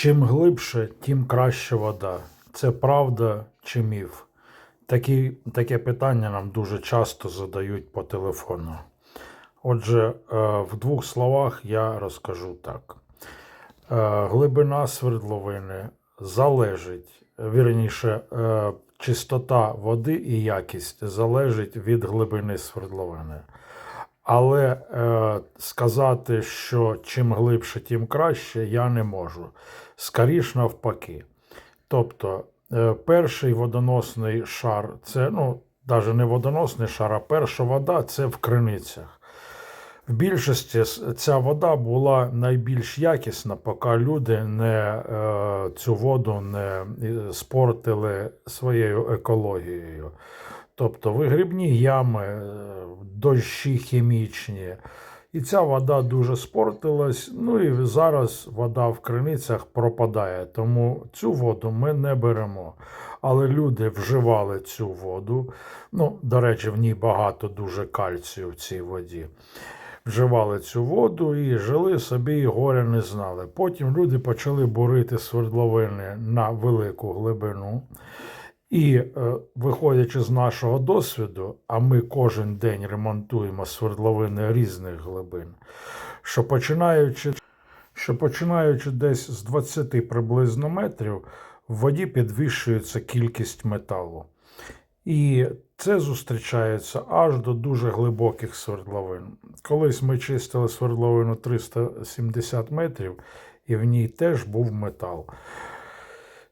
Чим глибше, тим краще вода. Це правда чи міф? Такі, таке питання нам дуже часто задають по телефону. Отже, е, в двох словах я розкажу так. Е, Глибина свердловини залежить, вірніше, е, чистота води і якість залежить від глибини свердловини. Але е, сказати, що чим глибше, тим краще, я не можу. Скоріш навпаки. Тобто, е, перший водоносний шар це, ну, навіть не водоносний шар, а перша вода це в криницях. В більшості ця вода була найбільш якісна, поки люди не, е, цю воду не е, спортили своєю екологією. Тобто вигрібні ями, е, дощі хімічні. І ця вода дуже спортилась. Ну і зараз вода в криницях пропадає. Тому цю воду ми не беремо. Але люди вживали цю воду. Ну, до речі, в ній багато дуже кальцію в цій воді. Вживали цю воду і жили собі, і горя не знали. Потім люди почали бурити свердловини на велику глибину. І е, виходячи з нашого досвіду, а ми кожен день ремонтуємо свердловини різних глибин, що починаючи, що починаючи десь з 20 приблизно метрів, в воді підвищується кількість металу. І це зустрічається аж до дуже глибоких свердловин. Колись ми чистили свердловину 370 метрів, і в ній теж був метал.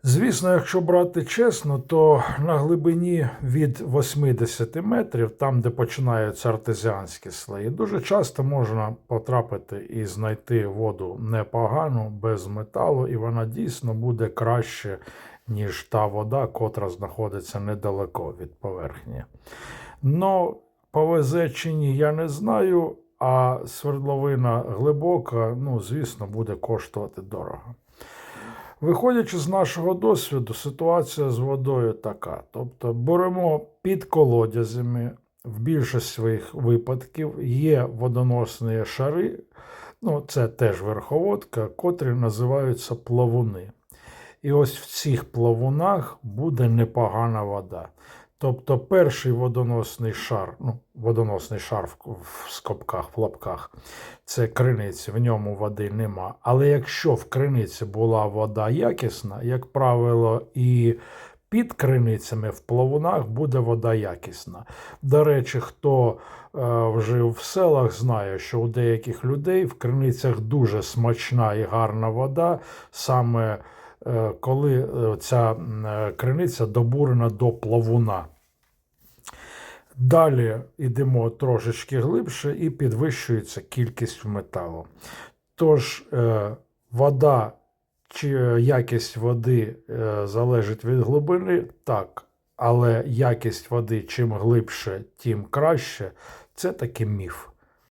Звісно, якщо брати чесно, то на глибині від 80 метрів, там де починаються артезіанські слої, дуже часто можна потрапити і знайти воду непогану, без металу, і вона дійсно буде краще, ніж та вода, котра знаходиться недалеко від поверхні. Ну, повезе чи ні, я не знаю, а свердловина глибока, ну, звісно, буде коштувати дорого. Виходячи з нашого досвіду, ситуація з водою така. Тобто беремо під колодязями, в більшості своїх випадків є водоносні шари, ну це теж верховодка, котрі називаються плавуни. І ось в цих плавунах буде непогана вода. Тобто перший водоносний шар, ну, водоносний шар в, в скобках, в лапках, це криниці, в ньому води нема. Але якщо в криниці була вода якісна, як правило, і під криницями в плавунах буде вода якісна. До речі, хто е, жив в селах, знає, що у деяких людей в криницях дуже смачна і гарна вода, саме коли е, ця е, криниця добурена до плавуна. Далі йдемо трошечки глибше і підвищується кількість металу. Тож е, вода чи якість води е, залежить від глибини, так, але якість води чим глибше, тим краще. Це таки міф.